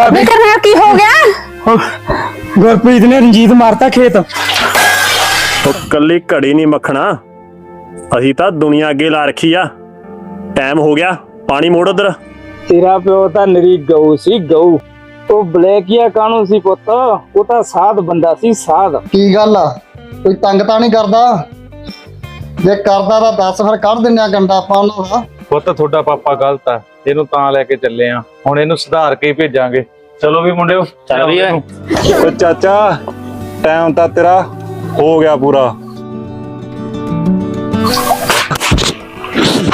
ਵੇ ਕਰਨਾ ਕੀ ਹੋ ਗਿਆ? ਗੁਰਪ੍ਰੀਤ ਨੇ ਰਣਜੀਤ ਮਾਰਤਾ ਖੇਤ। ਉਹ ਕੱਲੀ ਘੜੀ ਨਹੀਂ ਮੱਖਣਾ। ਅਸੀਂ ਤਾਂ ਦੁਨੀਆ ਅੱਗੇ ਲਾ ਰੱਖੀ ਆ। ਟਾਈਮ ਹੋ ਗਿਆ। ਪਾਣੀ ਮੋੜ ਉਧਰ। ਤੇਰਾ ਪਿਓ ਤਾਂ ਨਰੀ ਗਊ ਸੀ ਗਊ। ਉਹ ਬਲੈਕੀਆ ਕਾਹਨੂੰ ਸੀ ਪੁੱਤ? ਉਹ ਤਾਂ ਸਾਧ ਬੰਦਾ ਸੀ ਸਾਧ। ਕੀ ਗੱਲ ਆ? ਕੋਈ ਤੰਗ ਤਾਂ ਨਹੀਂ ਕਰਦਾ? ਜੇ ਕਰਦਾ ਤਾਂ ਦੱਸ ਫਿਰ ਕੱਢ ਦਿੰਨੇ ਆ ਗੰਡਾ ਆਪਾਂ ਉਹਨਾਂ ਦਾ। ਪੁੱਤ ਤੁਹਾਡਾ ਪਾਪਾ ਗਲਤ ਆ। ਇਹਨੂੰ ਤਾਂ ਲੈ ਕੇ ਚੱਲੇ ਆ। ਹੁਣ ਇਹਨੂੰ ਸੁਧਾਰ ਕੇ ਹੀ ਭੇਜਾਂਗੇ। ਚਲੋ ਵੀ ਮੁੰਡਿਓ। ਚੱਲ ਵੀ ਓਏ। ਓ ਚਾਚਾ ਟਾਈਮ ਤਾਂ ਤੇਰਾ ਹੋ ਗਿਆ ਪੂਰਾ।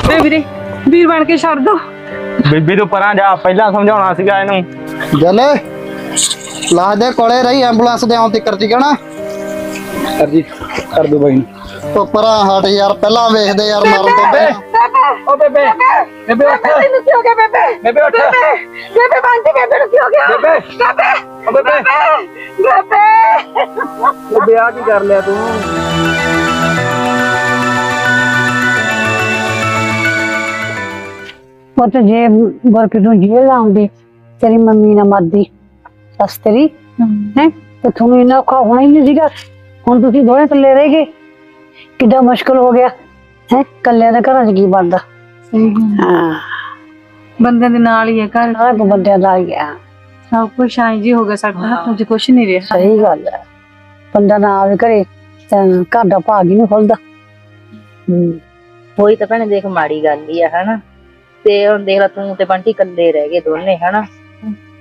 ਵੇ ਵੀਰੇ ਵੀਰ ਬਣ ਕੇ ਛੱਡ ਦੋ। ਬੀਬੀ ਤੂੰ ਪਰਾਂ ਜਾ ਪਹਿਲਾਂ ਸਮਝਾਉਣਾ ਸੀਗਾ ਇਹਨੂੰ। ਜਲੇ ਲਾਜ ਦੇ ਕੋਲੇ ਰਹੀ ਐਂਬੂਲੈਂਸ ਦੇ ਆਉਣ ਤੱਕ ਠੀਕ ਹੈ ਨਾ। ਅਰਜੀ ਕਰ ਦੋ ਬਾਈ ਉਹ ਪਰਾਂ ਹਟ ਯਾਰ ਪਹਿਲਾਂ ਵੇਖਦੇ ਯਾਰ ਮਰਨ ਤੋਂ ਪਹਿਲਾਂ ਓ ਬੇਬੇ ਬੇਬੇ ਉੱਠ ਤੈਨੂੰ ਕੀ ਹੋ ਗਿਆ ਬੇਬੇ ਬੇਬੇ ਉੱਠ ਬੇਬੇ ਬੰਦੀ ਬੇਬੇ ਨੂੰ ਕੀ ਹੋ ਗਿਆ ਬੇਬੇ ਬੇਬੇ ਓ ਬੇਬੇ ਬੇਬੇ ਬੇਬੇ ਆ ਕੀ ਕਰ ਲਿਆ ਤੂੰ ਪੁੱਤ ਜੇ ਗੁਰਪ੍ਰੀਤ ਨੂੰ ਜੇਲ੍ਹ ਲਾਉਂਦੀ ਤੇਰੀ ਮੰਮੀ ਨਾ ਮਰਦੀ। ਬਸ ਤੇਰੀ। ਹੈ? ਤੇ ਤੁਹਾਨੂੰ ਇੰਨਾ ਔਖਾ ਹੋਣਾ ਹੀ ਨਹੀਂ ਸੀਗਾ। ਹੁਣ ਤੁਸੀਂ ਦੋਵੇਂ ਇਕੱਲੇ ਰਹਿ ਗਏ। ਕਿੱਦਾਂ ਮੁਸ਼ਕਲ ਹੋ ਗਿਆ। ਹੈ ਇਕੱਲਿਆਂ ਦੇ ਘਰਾਂ 'ਚ ਕੀ ਬਣਦਾ? ਸਹੀ ਗੱਲ ਹਾਂ। ਬੰਦਿਆਂ ਦੇ ਨਾਲ ਹੀ ਹੈ ਘਰ ਸਾਰਾ ਕੁ ਬੰਦਿਆਂ ਦਾ ਹੀ ਆ। ਸਭ ਕੁਝ ਆਈ ਜੀ ਹੋ ਗਿਆ ਸਾਡੇ ਹੱਥਾਂ 'ਚ ਕੁਝ ਨਹੀਂ ਰਿਹਾ। ਸਹੀ ਗੱਲ ਹੈ ਬੰਦਾ ਨਾ ਆਵੇ ਘਰੇ ਤਾਂ ਘਰ ਦਾ ਭਾਗ ਹੀ ਨਹੀਂ ਖੁੱਲਦਾ। ਹੂੰ। ਹੋਈ ਤਾਂ ਭੈਣੇ ਦੇਖ ਮਾੜੀ ਗੱਲ ਹੀ ਆ ਹਨਾ। ਤੇ ਹੁਣ ਦੇਖ ਲੈ ਤੂੰ ਤੇ ਬੰਟੀ ਇਕੱਲੇ ਰਹਿ ਗਏ ਦੋਨੇ ਹਨਾ।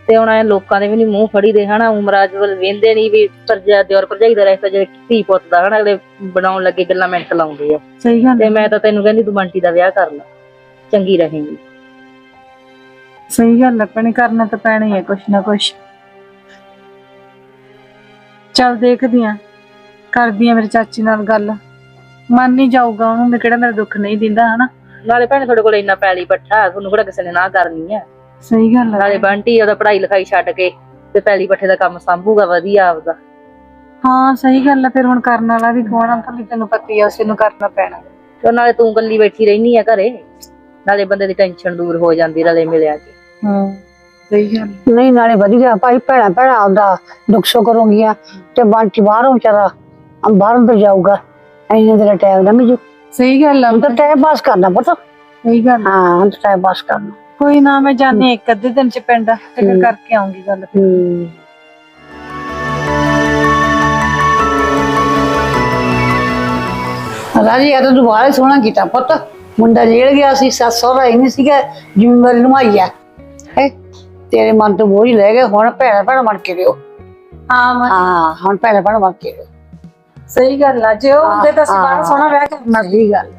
ਤੇ ਹੁਣ ਐ ਲੋਕਾਂ ਦੇ ਵੀ ਨਹੀਂ ਮੂੰਹ ਫੜੀ ਦੇ ਹਨਾ ਉਮਰਾਜ ਵੱਲ ਵੇਂਦੇ ਨਹੀਂ ਵੀ ਪਰਜਾ ਦਿਓਰ ਭਰਜਾਈ ਦਾ ਰਿਸ਼ਤਾ ਜੇ ਧੀ ਪੁੱਤ ਦਾ ਹਨਾ? ਅਗਲੇ ਬਣਾਉਣ ਲੱਗੇ ਗੱਲਾਂ ਮਿੰਟ ਲਾਉਂਦੇ ਆ। ਸਹੀ ਗੱਲ ਤੇ ਮੈਂ ਤਾਂ ਤੈਨੂੰ ਕਹਿੰਦੀ ਤੂੰ ਬੰਟੀ ਦਾ ਵਿਆਹ ਕਰ ਲੈ। ਚੰਗੀ ਰਹੇਂਗੀ। ਸਹੀ ਗੱਲ ਭੈਣੇ ਕਰਨਾ ਤਾਂ ਪੈਣਾ ਹੀ ਹੈ ਕੁਛ ਨਾ ਕੁਛ। ਚੱਲ ਦੇਖਦੀ ਆ ਕਰਦੀ ਆ ਮੇਰੇ ਚਾਚੀ ਨਾਲ ਗੱਲ। ਮੰਨ ਨਹੀਂ ਜਾਊਗਾ ਉਹਨੂੰ ਵੀ ਕਿਹੜਾ ਮੇਰਾ ਦੁੱਖ ਨਹੀਂ ਦਿੰਦਾ ਹਨਾ? ਨਾਲੇ ਭੈਣੇ ਤੁਹਾਡੇ ਕੋਲ ਇੰਨਾ ਪੈਲੀ ਪੱਠਾ ਤੁਹਾਨੂੰ ਕਿਹੜਾ ਕਿਸੇ ਨੇ ਨਾ ਕਰਨੀ ਆ। ਸਹੀ ਗੱਲ ਹੈ ਨਾਲੇ ਬੰਟੀ ਉਹਦਾ ਪੜ੍ਹਾਈ ਲਿਖਾਈ ਛੱਡ ਕੇ ਤੇ ਪੈਲੀ ਪੱਠੇ ਦਾ ਕੰਮ ਸੰਭੂਗਾ ਵਧੀਆ ਆਪਦਾ। ਹਾਂ ਸਹੀ ਗੱਲ ਹੈ ਫਿਰ ਹੁਣ ਕਰਨ ਵਾਲਾ ਵੀ ਕੌਣ ਆ? ਤਾਂ ਤੈਨੂੰ ਪਤਾ ਹੀ ਆ ਉਸੇ ਨੂੰ ਕਰਨਾ ਪੈਣਾ। ਤੇ ਨਾਲੇ ਤੂੰ ਇਕੱਲੀ ਬੈਠੀ ਰਹਿਨੀ ਆ ਘਰੇ ਨਾਲੇ ਬੰਦੇ ਦੀ ਟੈਨਸ਼ਨ ਦੂਰ ਹੋ ਜਾਂਦੀ ਰਲੇ ਮਿਲਿਆ ਕੇ। ਹਾਂ ਸਹੀ ਗੱਲ ਹੈ। ਨਹੀਂ ਨਾਲੇ ਵਧੀਆ ਭਾਈ ਭੈਣਾ ਭੈਣਾ ਆਉਂਦਾ ਦੁੱਖ ਸੁੱਖ ਕਰੂੰਗੀਆਂ ਤੇ ਬਾਂਟੀ ਬਾਹਰੋਂ ਵਿਚਾਰਾ ਅਮ ਬਾਹਰੋਂ ਤੇ ਜਾਊਗਾ। ਐਨੇ ਤੇਰਾ ਟਾਈਮ ਨਾ ਮਿਜੂ ਸਹੀ ਗੱਲ ਆ। ਹੁਣ ਤਾਂ ਟਾਈਮ ਪਾਸ ਕਰਨਾ ਪੁੱਤ। ਸਹੀ ਗੱਲ ਆ। ਹਾਂ ਹੁਣ ਤਾਂ ਟਾਈਮ ਪਾਸ ਕਰਨਾ। ਕੋਈ ਨਾ ਮੈਂ ਜਾਣੀ ਇੱਕ ਅੱਧੇ ਦਿਨ ਚ ਪਿੰਡ ਤੇ ਫਿਰ। ਕਰਕੇ ਆਉਂਗੀ ਗੱਲ ਹੂੰ। ਰਾਜੀ ਇਹ ਤਾਂ ਦੁਬਾਰਾ ਸੋਹਣਾ ਕੀਤਾ ਪੁੱਤ। ਮੁੰਡਾ ਜੇਲ੍ਹ ਗਿਆ ਸੀ ਸੱਸ ਸਹੁਰਾ ਹੀ ਨਹੀਂ ਸੀਗਾ ਜ਼ਿੰਮੇਵਾਰੀ ਨਿਭਾਈ ਆ। ਹੈ? ਤੇਰੇ ਮਨ ਤੋਂ ਬੋਝ ਲੈ ਗਏ ਹੁਣ ਭੈਣਾ ਭੈਣਾ ਬਣ ਕੇ ਰਿਓ। ਹਾਂ ਮੈਂ ਹਾਂ ਹੁਣ ਭੈਣਾ ਭੈਣਾ ਬਣ ਕੇ ਰਿਓ। ਸਹੀ ਗੱਲ ਆ ਜੇ ਉਹ ਹੁੰਦੇ ਤਾਂ ਅਸੀਂ ਬਾਹਰ ਸੋਹਣਾ ਵਿਆਹ ਕਰਨਾ ਸਹੀ ਗੱਲ।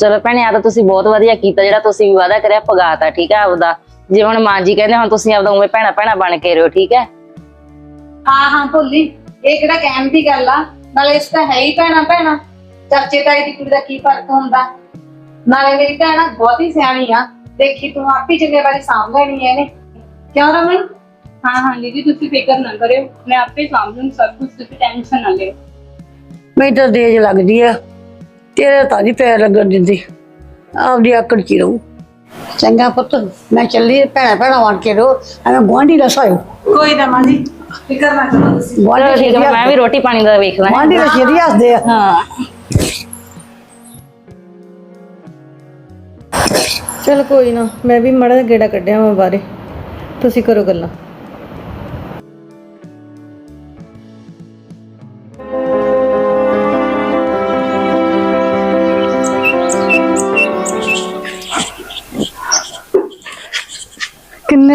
ਚਲੋ ਭੈਣੇ ਆ ਤਾਂ ਤੁਸੀਂ ਬਹੁਤ ਵਧੀਆ ਕੀਤਾ ਜਿਹੜਾ ਤੁਸੀਂ ਵੀ ਵਾਅਦਾ ਕਰਿਆ ਪਗਾਤਾ ਠੀਕ ਹੈ ਆਪਦਾ। ਜਿਵੇਂ ਹੁਣ ਮਾਂ ਜੀ ਕਹਿੰਦੇ ਹੁਣ ਤੁਸੀਂ ਆਪਦਾ ਉਵੇਂ ਭੈਣਾ ਭੈਣਾ ਬਣ ਕੇ ਰਹੋ ਠੀਕ ਹੈ? ਹਾਂ ਹਾਂ ਭੁੱਲੀ ਇਹ ਕਿਹੜਾ ਕਹਿਣ ਦੀ ਗੱਲ ਆ? ਨਾਲੇ ਇਸ ਤਾਂ ਹੈ ਹੀ ਭੈਣਾ ਭੈਣਾ। ਚਾਚੇ ਤਾਈ ਦੀ ਕੁੜੀ ਦਾ ਕੀ ਫ਼ਰਕ ਹੁੰਦਾ? ਨਾਲੇ ਮੇਰੀ ਭੈਣਾ ਬਹੁਤ ਹੀ ਸਿਆਣੀ ਆ। ਦੇਖੀ ਤੂੰ ਆਪੀ ਜ਼ਿੰਮੇਵਾਰੀ ਸਾਂਭ ਲੈਣੀ ਹੈ ਇਹਨੇ। ਕਿਉਂ ਰਮਨ? ਹਾਂ ਹਾਂ ਦੀਦੀ ਤੁਸੀਂ ਫਿਕਰ ਨਾ ਕਰਿਓ। ਮੈਂ ਆਪੇ ਸਾਂਭ ਲੂੰ ਸਭ ਕੁਝ ਤੁਸੀਂ ਟੈਨਸ਼ਨ ਨਾ ਲਿਓ। ਮੈਨੂੰ ਤਾਂ ਦੇਜ ਲੱਗਦੀ ਆ। ਤੇਰੇ ਤਾਂ ਨਹੀਂ ਪੈਰ ਲੱਗਣ ਦਿੰਦੀ। ਆਪਦੀ ਆਕੜ ਹੀ ਰਹੂ। ਚੰਗਾ ਪੁੱਤ ਮੈਂ ਚੱਲੀ ਭੈਣਾ ਭੈਣਾ ਬਣ ਕੇ ਰਹੋ ਐਵੇਂ ਗੁਆਂਢੀ ਨਾ ਸਾਇਓ। ਕੋਈ ਨਾ ਮਾਂ ਜੀ ਫਿਕਰ ਨਾ ਕਰੋ ਤੁਸੀਂ। ਚਲੋ ਗੁਆਂਢੀ ਠੀਕ ਹੈ ਮੈਂ ਵੀ ਰੋਟੀ ਪਾਣੀ ਦਾ ਵੇਖ ਲਾਂ ਗੁਆਂਢੀ ਦਾ ਸ਼ੇਰੀ ਹੱਸਦੇ ਆ। ਹਾਂ। ਚਲ ਕੋਈ ਨਾ ਮੈਂ ਵੀ ਮੜਾ ਗੇੜਾ ਕੱਢਿਆ ਮੈਂ ਬਾਰੇ। ਤੁਸੀਂ ਕਰੋ ਗੱਲਾਂ।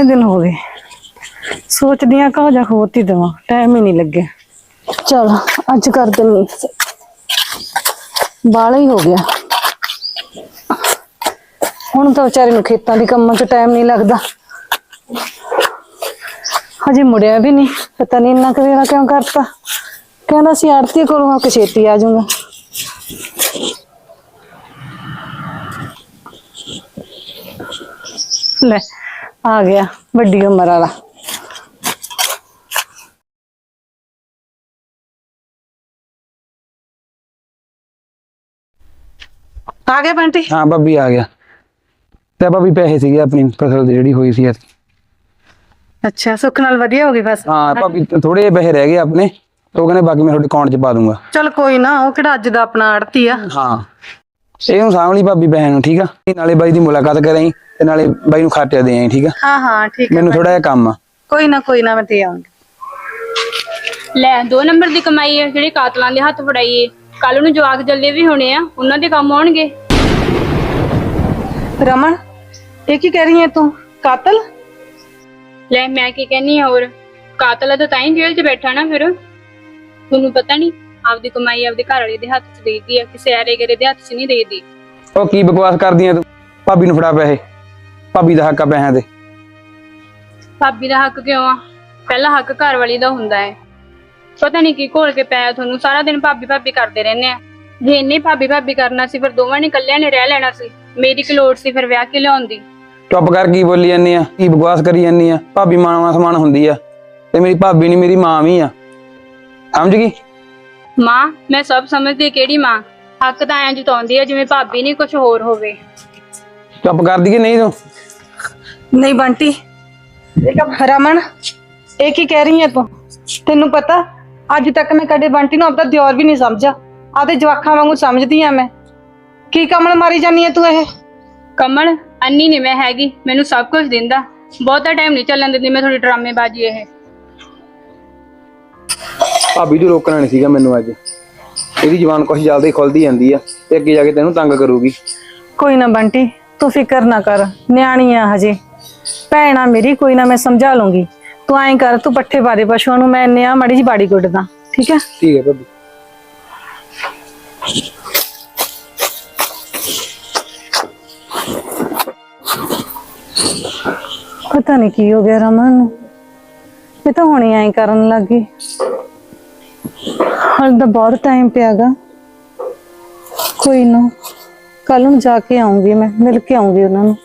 ਦਿਨ ਹੋ ਗਏ? ਸੋਚਦੀ ਆ ਕਾ ਜਾ ਖੋਤੀ ਦੇਵਾਂ ਟਾਈਮ ਹੀ ਨਹੀਂ ਲੱਗਿਆ। ਚਲ ਅੱਜ ਕਰ ਦਿੰਨੀ। ਬਾਲਾ ਹੀ ਹੋ ਗਿਆ। ਹੁਣ ਤਾਂ ਵਿਚਾਰੇ ਨੂੰ ਖੇਤਾਂ ਦੇ ਕੰਮਾਂ 'ਚ ਟਾਈਮ ਨਹੀਂ ਲੱਗਦਾ। ਹਜੇ ਮੁੜਿਆ ਵੀ ਨਹੀਂ ਪਤਾ ਨਹੀਂ ਇੰਨਾ ਕਵੇਰਾ ਕਿਉਂ ਕਰਤਾ। ਕਹਿੰਦਾ ਸੀ ਆੜਤੀ ਕੋਲੋਂ ਆ ਕੇ ਛੇਤੀ ਆ ਜਾਊਗਾ। ਲੈ ਆ ਗਿਆ ਵੱਡੀ ਉਮਰ ਵਾਲਾ ਆ ਗਿਆ ਬੰਟੀ ਹਾਂ ਬੱਬੀ ਆ ਗਿਆ ਤੇ ਬੱਬੀ ਪੈਸੇ ਸੀਗੇ ਆਪਣੀ ਫਸਲ ਦੀ ਜਿਹੜੀ ਹੋਈ ਸੀ ਐਤਕੀ। ਅੱਛਾ ਸੁੱਖ ਨਾਲ ਵਧੀਆ ਹੋ ਗਈ ਬਸ ਹਾਂ ਭਾਬੀ ਥੋੜੇ ਜਿਹੇ ਪੈਸੇ ਰਹਿ ਗਏ ਆਪਣੇ ਤੇ ਉਹ ਕਹਿੰਦੇ ਬਾਕੀ ਮੈਂ ਤੁਹਾਡੇ ਅਕਾਊਂਟ 'ਚ ਪਾ ਦੂੰਗਾ ਚਲ ਕੋਈ ਨਾ ਉਹ ਕਿਹੜਾ ਅੱਜ ਦਾ ਆਪਣਾ ਆੜਤੀ ਆ ਹਾਂ ਇਹਨੂੰ ਸਾਂਭ ਲਈ ਭਾਬੀ ਪੈਸੇ ਨੂੰ ਠੀਕ ਆ? ਨਾਲੇ ਬਾਈ ਦੀ ਮੁਲਾਕਾਤ ਕਰਾਈ ਤੇ ਨਾਲੇ ਬਾਈ ਨੂੰ ਖਾਟਿਆ ਦੇ ਆਈ ਠੀਕ ਆ? ਹਾਂ ਹਾਂ ਠੀਕ ਹੈ ਮੈਨੂੰ ਥੋੜਾ ਜਿਹਾ ਕੰਮ ਆ। ਕੋਈ ਨਾ ਕੋਈ ਨਾ ਮੈਂ ਦੇ ਆਉਂਗੀ ਲੈ ਦੋ ਨੰਬਰ ਦੀ ਕਮਾਈ ਹੈ ਜਿਹੜੇ ਕਾਤਲਾਂ ਦੇ ਹੱਥ ਫੜਾਈਏ। ਕੱਲ ਨੂੰ ਜਵਾਕ ਜੱਲੇ ਵੀ ਹੋਣੇ ਆ ਉਹਨਾਂ ਦੇ ਕੰਮ ਆਉਣਗੇ। ਰਮਨ ਇਹ ਕੀ ਕਹਿ ਰਹੀ ਹੈ ਤੂੰ? ਕਾਤਲ? ਲੈ ਮੈਂ ਕੀ ਕਹਿੰਨੀ ਆ ਹੋਰ? ਕਾਤਲ ਆ ਤਾਂ ਤਾਂ ਹੀ ਜੇਲ੍ਹ 'ਚ ਬੈਠਾ ਨਾ ਫਿਰ। ਤੁਹਾਨੂੰ ਪਤਾ ਨਹੀਂ ਆਪਦੀ ਕਮਾਈ ਆਪਦੇ ਘਰ ਵਾਲੇ ਦੇ ਹੱਥ 'ਚ ਦੇਈਦੀ ਆ ਕਿਸੇ ਆਰੇ ਗਰੇ ਦੇ ਹੱਥ 'ਚ ਨਹੀਂ ਦੇਈਦੀ। ਉਹ ਕੀ ਬਕਵਾਸ ਕਰਦੀ ਆ ਤੂੰ? ਭਾਬੀ ਨੂੰ ਫੜਾ ਪੈਸੇ। ਭਾਬੀ ਦਾ ਹੱਕ ਆ ਪੈਸਿਆਂ ਦੇ। ਭਾਬੀ ਦਾ ਹੱਕ ਕਿਉਂ ਆ? ਪਹਿਲਾ ਹੱਕ ਘਰ ਵਾਲੀ ਦਾ ਹੁੰਦਾ ਹੈ ਪਤਾ ਨਹੀਂ ਕੀ ਘੋਲ ਕੇ ਪਿਆ ਤੁਹਾਨੂੰ ਸਾਰਾ ਦਿਨ ਭਾਬੀ ਭਾਬੀ ਕਰਦੇ ਰਹਿੰਦੇ ਆ। ਜੇ ਇੰਨੇ ਭਾਬੀ ਭਾਬੀ ਕਰਨਾ ਸੀ ਫਿਰ ਦੋਵਾਂ ਨੇ ਇਕੱਲਿਆਂ ਨੇ ਰਹਿ ਲੈਣਾ ਸੀ। ਮੇਰੀ ਕੀ ਲੋੜ ਸੀ ਫਿਰ ਵਿਆਹ ਕੇ ਲਿਆਉਣ ਦੀ? ਚੁੱਪ ਕਰ ਕੀ ਬੋਲੀ ਜਾਂਦੀ ਆ? ਕੀ ਬਕਵਾਸ ਕਰੀ ਜਾਂਦੀ ਆ? ਭਾਬੀ ਮਾਂ ਸਮਾਨ ਹੁੰਦੀ ਆ। ਤੇ ਮੇਰੀ ਭਾਬੀ ਨਹੀਂ ਮੇਰੀ ਮਾਂ ਵੀ ਆ। ਸਮਝ ਗਈ? ਮਾਂ ਮੈਂ ਸਭ ਸਮਝਦੀ ਕਿਹੜੀ ਮਾਂ। ਹੱਕ ਤਾਂ ਐਂ ਜਤਾਉਂਦੀ ਆ ਜਿਵੇਂ ਭਾਬੀ ਨਹੀਂ ਕੁਝ ਹੋਰ ਹੋਵੇ। ਚੁੱਪ ਕਰਦੀ ਕਿ ਨਹੀਂ ਤੂੰ? ਨਹੀਂ ਬੰਟੀ ਰਮਨ ਇਹ ਕੀ ਕਹਿ ਰਹੀ ਹੈ ਤੂੰ? ਤੈਨੂੰ ਪਤਾ ਅੱਜ ਤੱਕ ਮੈਂ ਕਦੇ ਬੰਟੀ ਨੂੰ ਆਪਦਾ ਦਿਓਰ ਵੀ ਨਹੀਂ ਸਮਝਿਆ। ਆਦੇ ਜਵਾਖਾਂ ਵਾਂਗੂ ਸਮਝਦੀ ਆ ਮੈਂ। ਕੀ ਕਮਲ ਮਾਰੀ ਜਾਨੀ ਹੈ ਤੂੰ ਇਹ? ਕਮਲ ਅੰਨੀ ਨਹੀਂ ਮੈਂ ਹੈਗੀ ਮੈਨੂੰ ਸਭ ਕੁਝ ਦਿੰਦਾ। ਬਹੁਤਾ ਟਾਈਮ ਨਹੀਂ ਚੱਲਣ ਦਿੰਦੀ ਮੈਂ ਥੋੜੀ ਡਰਾਮੇਬਾਜ਼ੀ ਇਹ। ਭਾਬੀ ਨੂੰ ਰੋਕਣਾ ਨਹੀਂ ਸੀਗਾ ਮੈਨੂੰ ਅੱਜ। ਇਹਦੀ ਜ਼ੁਬਾਨ ਕੁਛ ਜਲਦੀ ਖੁੱਲਦੀ ਜਾਂਦੀ ਆ ਤੇ ਅੱਗੇ ਜਾ ਕੇ ਤੈਨੂੰ ਤੰਗ ਕਰੂਗੀ। ਕੋਈ ਨਾ ਬੰਟੀ ਤੂੰ ਫਿਕਰ ਨਾ ਕਰ ਨਿਆਣੀ ਆ ਹਜੇ। ਭੈਣਾ ਮੇਰੀ ਕੋਈ ਨਾ ਮੈਂ ਸਮਝਾ ਲੂੰਗੀ। ਤੂੰ ਐਂ ਕਰ ਤੂੰ ਪੱਠੇ ਦੇ ਪਸ਼ੂਆਂ ਨੂੰ ਮੈਂ ਨਿਆ ਮੜੀ ਜੀ ਬਾੜੀ ਗੁੱਟਦਾ ਠੀਕ ਹੈ ਠੀਕ ਹੈ ਭਾਬੀ। ਪਤਾ ਨਹੀਂ ਕੀ ਹੋ ਗਿਆ ਰਮਨ ਨੂੰ। ਇਹ ਤਾਂ ਹੁਣੇ ਐਂ ਕਰਨ ਲੱਗ ਗਈ। ਹਾਲ ਤਾਂ ਬਹੁਤ ਟਾਈਮ ਪਿਆਗਾ ਕੋਈ ਨਾ ਕੱਲ ਨੂੰ ਜਾ ਕੇ ਆਉਂਗੀ ਮੈਂ, ਮਿਲ ਕੇ ਆਉਂਗੀ ਉਹਨਾਂ ਨੂੰ।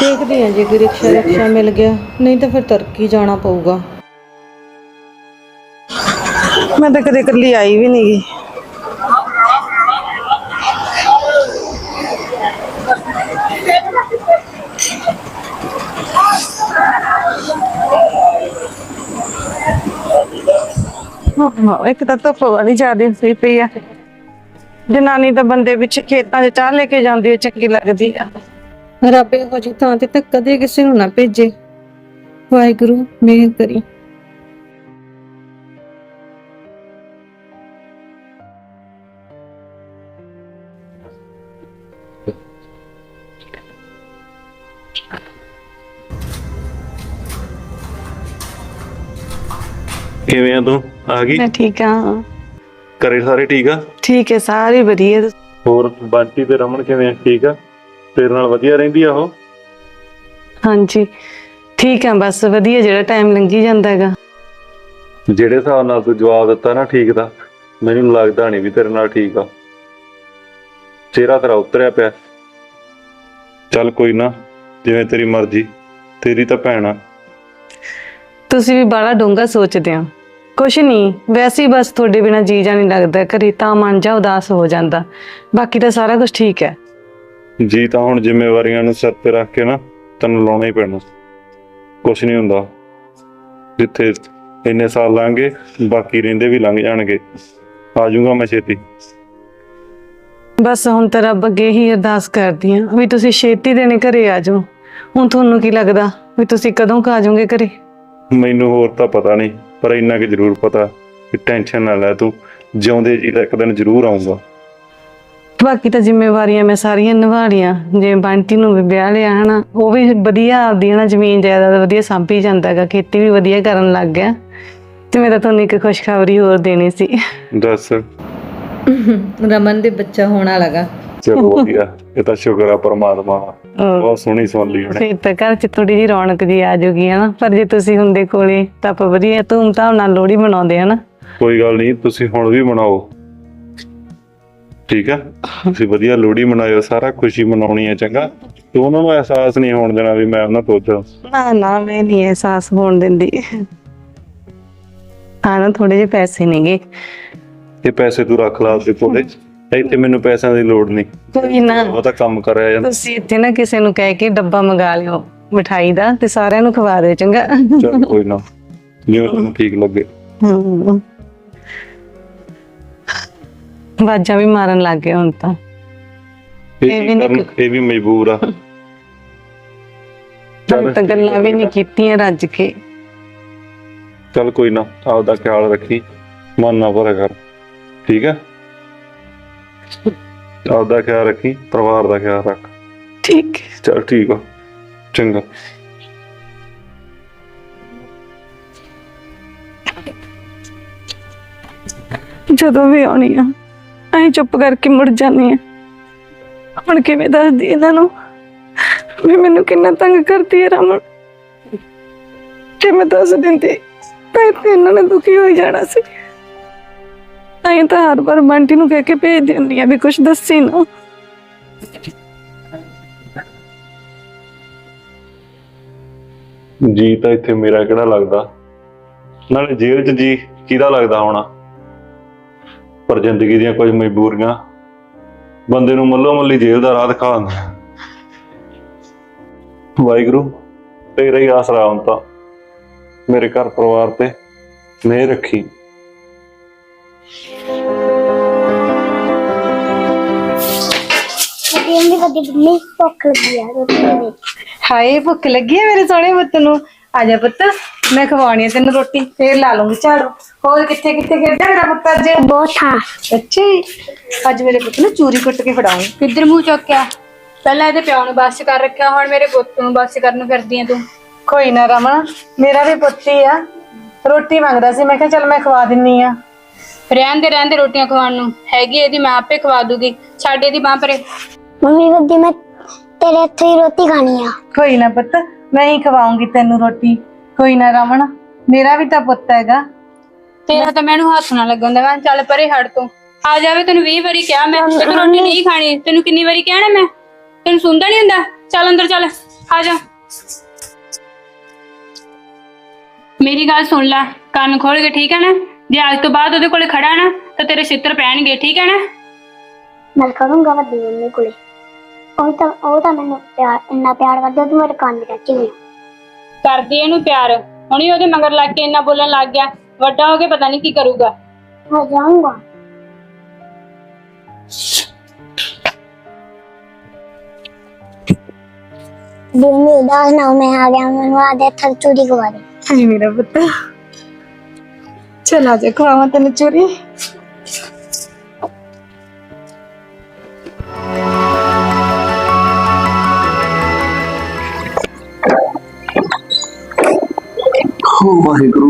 ਦੇਖਦੇ ਹਾਂ ਜੇ ਕੋਈ ਰਿਕਸ਼ਾ ਰਿਕਸ਼ਾ ਮਿਲ ਗਿਆ, ਨਹੀਂ ਤਾਂ ਫਿਰ ਤੁਰਕੀ ਜਾਣਾ ਪਊਗਾ। ਮੈਂ ਤਾਂ ਕਦੇ ਇਕੱਲੀ ਆਈ ਵੀ ਨਹੀਂ ਗਈ ਇੱਕ ਤਾਂ ਧੁੱਪ ਵਾਲੀ ਜ਼ਿਆਦਾ ਹੋਈ ਪਈ ਆ। ਜਨਾਨੀ ਤਾਂ ਬੰਦੇ ਵਿੱਚ ਖੇਤਾਂ 'ਚ ਚਾਹ ਲੈ ਕੇ ਜਾਂਦੀ ਹੈ ਚੰਗੀ ਲੱਗਦੀ ਆ। ਰੱਬ ਇਹੋ ਜਿਹੀ ਥਾਂ ਤੇ ਤਾਂ ਕਦੇ ਕਿਸੇ ਨੂੰ ਨਾ ਭੇਜੇ। ਵਾਹਿਗੁਰੂ, ਮਿਹਰ ਕਰੀ। ਕਿਵੇਂ ਆ ਤੂੰ? ਆ ਗਈ? ਮੈਂ ਠੀਕ ਆ। ਘਰੇ ਸਾਰੇ ਠੀਕ ਆ? ਠੀਕ ਹੈ ਸਾਰੇ ਵਧੀਆ। ਹੋਰ ਬੰਟੀ ਤੇ ਰਮਨ ਕਿਵੇਂ ਆ? ਠੀਕ ਆ? ਤੇਰੇ ਨਾਲ ਵਧੀਆ ਰਹਿੰਦੀ ਆ ਉਹ? ਹਾਂਜੀ। ਠੀਕ ਆ ਬਸ ਵਧੀਆ ਜਿਹੜਾ ਟਾਈਮ ਲੰਘੀ ਜਾਂਦਾ ਹੈਗਾ। ਜਿਹੜੇ ਹਿਸਾਬ ਨਾਲ ਤੂੰ ਜਵਾਬ ਦਿੱਤਾ ਨਾ ਠੀਕ ਦਾ ਮੈਨੂੰ ਲੱਗਦਾ ਨਹੀਂ ਵੀ ਤੇਰੇ ਨਾਲ ਠੀਕ ਆ। ਚਿਹਰਾ ਤੇਰਾ ਉਤਰਿਆ ਪਿਆ। ਚੱਲ ਕੋਈ ਨਾ। ਜਿਵੇਂ ਤੇਰੀ ਮਰਜ਼ੀ ਤੇਰੀ ਤਾਂ ਭੈਣ ਆ। ਤੁਸੀਂ ਵੀ ਬੜਾ ਡੂੰਘਾ ਸੋਚਦੇ ਹੋ। ਕੁਛ ਨਹੀਂ ਵੈਸੇ ਹੀ ਬਸ ਤੁਹਾਡੇ ਬਿਨਾ ਜੀ ਜਾ ਨਹੀਂ ਲੱਗਦਾ ਘਰੇ ਤਾਂ ਮਨ ਜਾ ਉਦਾਸ ਹੋ ਜਾਂਦਾ। ਬਾਕੀ ਤਾਂ ਸਾਰਾ ਕੁਝ ਠੀਕ ਹੈ। ਜੀ ਤਾਂ ਹੁਣ ਜ਼ਿੰਮੇਵਾਰੀਆਂ ਨੂੰ ਸਿਰ ਤੇ ਰੱਖ ਕੇ ਨਾ ਤੈਨੂੰ ਲਾਉਣਾ ਹੀ ਪੈਣਾ। ਕੁਛ ਨਹੀਂ ਹੁੰਦਾ। ਜਿੱਥੇ ਇੰਨੇ ਸਾਲ ਲੰਘੇ ਬਾਕੀ ਰਹਿੰਦੇ ਵੀ ਲੰਘ ਜਾਣਗੇ। ਆ ਜਾਊਂਗਾ ਮੈਂ ਛੇਤੀ। ਬਸ ਹੁਣ ਤਾਂ ਰੱਬ ਅੱਗੇ ਹੀ ਅਰਦਾਸ ਕਰਦੀ ਆ ਵੀ ਤੁਸੀਂ ਛੇਤੀ ਦੇਣੇ ਘਰੇ ਆ ਜਾਓ। ਹੁਣ ਤੁਹਾਨੂੰ ਕੀ ਲੱਗਦਾ ਵੀ ਤੁਸੀਂ ਕਦੋਂ ਕੁ ਜਾਓਗੇ ਘਰੇ? ਮੈਨੂੰ ਹੋਰ ਤਾਂ ਪਤਾ ਨਹੀਂ ਪਰ ਇੰਨਾ ਕਿ ਜ਼ਰੂਰ ਪਤਾ ਕਿ ਟੈਨਸ਼ਨ ਨਾ ਲੈ ਤੂੰ ਜਿਉਂਦੇ ਜੀ ਇੱਕ ਦਿਨ ਜ਼ਰੂਰ ਆਉਂਗਾ ਬਾਕੀ ਤਾਂ ਜ਼ਿੰਮੇਵਾਰੀਆਂ ਮੈਂ ਸਾਰੀਆਂ ਨਿਭਾ ਲਈਆਂ। ਜਿਵੇਂ ਬੰਟੀ ਨੂੰ ਵੀ ਵਿਆਹ ਲਿਆ ਹਨਾ ਉਹ ਵੀ ਵਧੀਆ ਆਪਦੀ ਹਨਾ ਜ਼ਮੀਨ ਜਾਇਦਾਦ ਵਧੀਆ ਸਾਂਭੀ ਜਾਂਦਾ ਹੈਗਾ ਖੇਤੀ ਵੀ ਵਧੀਆ ਕਰਨ ਲੱਗ ਗਿਆ। ਤੇ ਮੈਂ ਤਾਂ ਤੁਹਾਨੂੰ ਇੱਕ ਖੁਸ਼ਖਬਰੀ ਹੋਰ ਦੇਣੀ ਸੀ। ਦੱਸ। ਰਮਨ ਦੇ ਬੱਚਾ ਹੋਣਾ ਲਗਾ ਚਲੋ ਵਧੀਆ ਇਹ ਤਾਂ ਸ਼ੁਕਰ ਆ ਪਰਮਾਤਮਾ ਦਾ। ਬਹੁਤ ਸੋਹਣੀ ਲਈ ਉਹਨੇ। ਫਿਰ ਤਾਂ ਘਰ ਚ ਥੋੜੀ ਜਿਹੀ ਰੌਣਕ ਜੀ ਆ ਜਾਊਗੀ ਹਨਾ? ਪਰ ਜੇ ਤੁਸੀਂ ਹੁੰਦੇ ਕੋਲੇ ਤਾਂ ਆਪਾਂ ਵਧੀਆ ਧੂਮ-ਧਾਮ ਨਾਲ ਲੋਹੜੀ ਮਨਾਉਂਦੇ ਹਨਾ? ਕੋਈ ਗੱਲ ਨਹੀਂ ਤੁਸੀਂ ਹੁਣ ਵੀ ਮਨਾਓ। ਠੀਕ ਆ? ਤੁਸੀਂ ਵਧੀਆ ਲੋਹੜੀ ਮਨਾਇਓ ਸਾਰਾ ਖੁਸ਼ੀ ਮਨਾਉਣੀ ਹੈ ਚੰਗਾ? ਤੂੰ ਉਹਨਾਂ ਨੂੰ ਅਹਿਸਾਸ ਨਹੀਂ ਹੋਣ ਦੇਣਾ ਵੀ ਮੈਂ ਉਹਨਾਂ ਤੋਂ ਉੱਚਾ ਨਾ ਨਾ ਮੈਂ ਨਹੀਂ ਅਹਿਸਾਸ ਹੋਣ ਦਿੰਦੀ। ਆ ਨਾ ਥੋੜੇ ਜਿਹੇ ਪੈਸੇ ਨੇਗੇ। ਇਹ ਪੈਸੇ ਤੂੰ ਰੱਖ ਲਾ ਆਪਦੇ ਕੋਲੇ। ਇੱਥੇ ਮੈਨੂੰ ਪੈਸਿਆਂ ਦੀ ਲੋੜ ਨਹੀਂ। ਕੋਈ ਨਾ। ਉਹ ਤਾਂ ਕੰਮ ਕਰਿਆ ਜਾਂਦਾ। ਤੁਸੀਂ ਇੱਥੇ ਨਾ ਕਿਸੇ ਨੂੰ ਕਹਿ ਕੇ ਡੱਬਾ ਮੰਗਾ ਲਿਓ ਮਠਾਈ ਦਾ ਤੇ ਸਾਰਿਆਂ ਨੂੰ ਖਵਾ ਦਿਓ ਚੰਗਾ। ਚੱਲ ਕੋਈ ਨਾ। ਜਿਵੇਂ ਤੈਨੂੰ ਠੀਕ ਲੱਗੇ। ਹਮ। ਆਵਾਜ਼ਾਂ ਵੀ ਮਾਰਨ ਲੱਗ ਗਏ ਹੁਣ ਤਾਂ। ਇਹ ਇਹ ਵੀ ਕੀ ਨਹੀਂ ਕਰਨ ਇਹ ਵੀ ਮਜਬੂਰ ਆ। ਹੁਣ ਤਾਂ ਗੱਲਾਂ ਵੀ ਨਹੀਂ ਕੀਤੀਆਂ ਰੱਜ ਕੇ। ਚੱਲ ਕੋਈ ਨਾ ਆਪਦਾ ਖਿਆਲ ਰੱਖੀ। ਮਨ ਨਾ ਭਰਿਆ ਕਰ। ਠੀਕ ਹੈ ਆਪਦਾ ਖਿਆਲ ਰੱਖੀ ਪਰਿਵਾਰ ਦਾ ਖਿਆਲ ਰੱਖ। ਠੀਕ। ਹੈ ਚੱਲ ਠੀਕ ਆ। ਚੰਗਾ। ਜਦੋਂ ਵੀ ਆਉਣੀ ਆ ਐਂ ਚੁੱਪ ਕਰਕੇ ਮੁੜ ਜਾਂਦੀ ਆ। ਹੁਣ ਕਿਵੇਂ ਦੱਸਦੀ ਇਹਨਾਂ ਨੂੰ? ਵੀ ਮੈਨੂੰ ਕਿੰਨਾ ਤੰਗ ਕਰਦੀ ਹੈ ਰਮਨ। ਜੇ ਮੈਂ ਦੱਸ ਦਿੰਦੀ ਤਾਂ ਤੇ ਇਹਨਾਂ ਨੇ ਦੁਖੀ ਹੋ ਜਾਣਾ ਸੀ। ਐਂ ਤਾਂ ਹਰ ਵਾਰ ਬੰਟੀ ਨੂੰ ਕਹਿ ਕੇ ਭੇਜ ਦਿੰਦੀ ਆ ਵੀ ਕੁਝ ਦੱਸੀ ਨਾ। ਜੀ ਤਾਂ ਇੱਥੇ ਮੇਰਾ ਕਿਹੜਾ ਲੱਗਦਾ? ਨਾਲੇ ਜੇਲ੍ਹ 'ਚ ਜੀ ਕਿਹਦਾ ਲੱਗਦਾ ਹੋਣਾ? ਪਰ ਜ਼ਿੰਦਗੀ ਦੀਆਂ ਕੁਝ ਮਜਬੂਰੀਆਂ ਬੰਦੇ ਨੂੰ ਮੱਲੋ ਮੱਲੀ ਜੇਲ੍ਹ ਦਾ ਰਾਹ ਦਿਖਾ ਦਿੰਦਾ ਵਾਹਿਗੁਰੂ, ਤੇਰਾ ਹੀ ਆਸਰਾ ਹੁਣ ਤਾਂ। ਮੇਰੇ ਘਰ ਪਰਿਵਾਰ ਤੇ ਮਿਹਰ ਰੱਖੀ। ਭੁੱਖ ਲੱਗੀ ਆ ਰੋਟੀ ਦੇ ਹਾਏ ਭੁੱਖ ਲੱਗੀ ਹੈ ਮੇਰੇ ਸੋਹਣੇ ਪੁੱਤ ਨੂੰ। ਆ ਜਾ ਪੁੱਤ ਮੈਂ ਖਵਾਉਣੀ ਹੈ ਤੈਨੂੰ ਰੋਟੀ ਫੇਰ ਲਾ ਲੂੰਗੀ ਝਾੜੂ। ਹੋਰ ਕਿੱਥੇ ਕਿੱਥੇ ਖੇਡਿਆ ਮੇਰਾ ਪੁੱਤ ਅੱਜ? ਬਹੁਤ ਥਾਂ ਅੱਛਾ ਜੀ। ਅੱਜ ਮੇਰੇ ਪੁੱਤ ਨੂੰ ਚੂਰੀ ਕੁੱਟ ਕੇ ਫੜਾਉਂ ਕਿੱਧਰ ਮੂੰਹ ਚੁੱਕਿਆ? ਪਹਿਲਾਂ ਇਹਦੇ ਪਿਓ ਨੂੰ ਬੱਸ ਕਰ ਰੱਖਿਆ ਹੁਣ ਮੇਰੇ ਪੁੱਤ ਨੂੰ ਬੱਸ ਕਰਨ ਨੂੰ ਫਿਰਦੀ ਆ ਤੂੰ। ਕੋਈ ਨਾ ਰਮਨ ਮੇਰਾ ਵੀ ਪੁੱਤ ਹੀ ਆ। ਰੋਟੀ ਮੰਗਦਾ ਸੀ ਮੈਂ ਕਿਹਾ ਚੱਲ ਮੈਂ ਖਵਾ ਦਿੰਨੀ ਆ। ਰਹਿਣ ਦੇ ਰਹਿਣ ਦੇ ਰੋਟੀਆਂ ਖਵਾਉਣ ਨੂੰ। ਹੈਗੀ ਇਹਦੀ ਮੈਂ ਆਪੇ ਖਵਾ ਦੂਗੀ। ਛੱਡ ਇਹਦੀ ਬਾਂਹ ਪਰੇ। ਮੰਮੀ ਵੱਡੀ ਮੈਂ ਤੇਰੇ ਹੱਥੋਂ ਹੀ ਰੋਟੀ ਖਾਣੀ ਆ। ਕੋਈ ਨਾ ਪੁੱਤ ਮੈਂ ਹੀ ਖਵਾਉਂਗੀ ਤੈਨੂੰ ਰੋਟੀ। ਕੋਈ ਨਾ ਰਮਨ ਮੇਰਾ ਵੀ ਤਾਂ ਪੁੱਤ ਹੈਗਾ। ਤੇਰਾ ਤਾਂ ਮੈਨੂੰ ਹੱਥ ਨਾ ਲੱਗਣ ਦੇਵਾਂ। ਚੱਲ ਪਰੇ ਹਟ ਤੂੰ। ਆ ਜਾਵੇ ਤੈਨੂੰ 20 ਵਾਰੀ ਕਿਹਾ ਮੈਂ। ਤੂੰ ਰੋਟੀ ਨਹੀਂ ਖਾਣੀ। ਤੈਨੂੰ ਕਿੰਨੀ ਵਾਰੀ ਕਹਿਣਾ ਮੈਂ? ਤੈਨੂੰ ਸੁਣਦਾ ਨਹੀਂ ਹੁੰਦਾ? ਚੱਲ ਅੰਦਰ ਚੱਲ। ਆ ਜਾ। ਮੇਰੀ ਗੱਲ ਸੁਣ ਲੈ। ਕੰਨ ਖੋਲ ਕੇ ਠੀਕ ਹੈ ਨਾ? ਜੇ ਅੱਜ ਤੋਂ ਬਾਅਦ ਉਹਦੇ ਕੋਲੇ ਖੜਾ ਨਾ ਤਾਂ ਤੇਰੇ ਛਿੱਤਰ ਪੈਣਗੇ ਠੀਕ ਹੈ ਨਾ? ਮੈਂ ਕਰੂੰਗਾ ਵੱਡੀ ਮੰਮੀ ਕੋਲੇ। ਉਹ ਤਾਂ ਉਹ ਤਾਂ ਮੈਨੂੰ ਪਿਆਰ ਇੰਨਾ ਪਿਆਰ ਕਰਦਾ ਤੂੰ ਮੇਰੇ ਕੰਨ ਵਿੱਚ ਵੀ ਕਰਦੀ ਇਹਨੂੰ ਪਿਆਰ। ਹੁਣੀ ਉਹਦੇ ਮਗਰ ਲੱਗ ਕੇ ਇੰਨਾ ਬੋਲਣ ਲੱਗ ਗਿਆ। ਵੱਡਾ ਹੋ ਕੇ ਪਤਾ ਨਹੀਂ ਕੀ ਕਰੂਗਾ। ਮੈਂ ਜਾਊਂਗਾ। ਮੰਮੀ ਉਦਾਸ ਨਾ ਹੋ, ਮੈਂ ਆ ਗਿਆ ਮੈਨੂੰ ਆ ਦੇ ਥਰ ਚੂਰੀ ਖਵਾ ਦੇ। ਮੇਰਾ ਪੁੱਤ? ਚਲ ਆ ਜਾ ਖਵਾਵਾਂ ਤੈਨੂੰ ਚੂਰੀ ਵਾਹਿਗੁਰੂ ਸ਼ੁਕਰ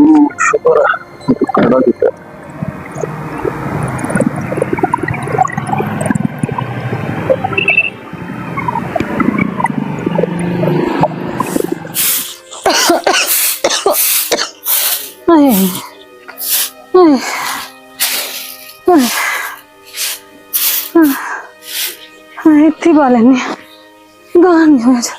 ਹਾਏ ਇੱਥੇ ਪਾ ਲੈਨੇ ਗਾਂ ਨਹੀਂ ਹੋ। ਜਾ